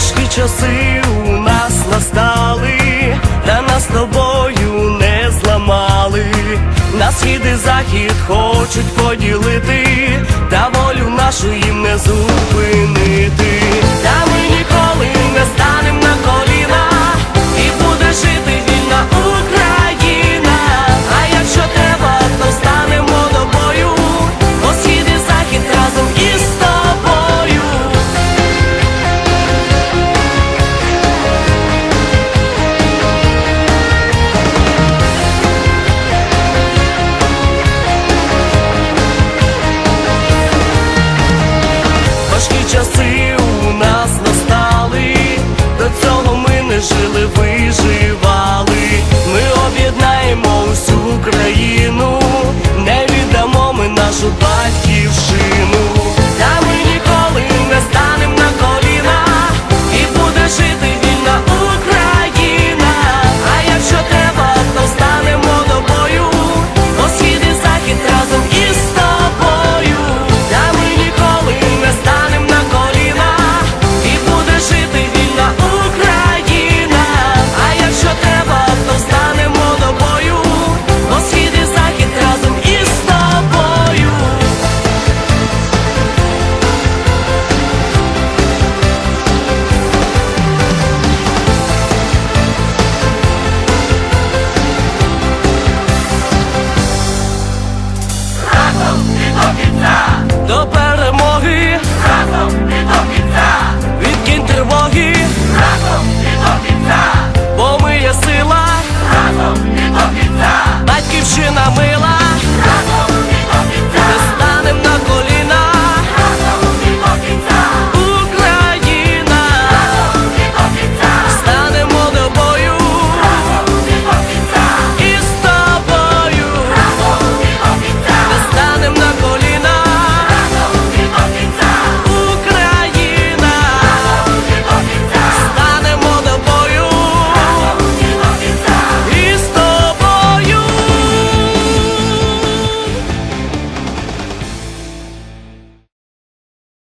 Важкі часи у нас настали, та нас тобою не зламали. На схід і захід хочуть поділити, та волю нашу їм не зупинити. Та ми ніколи не станем на коліна, goodbye.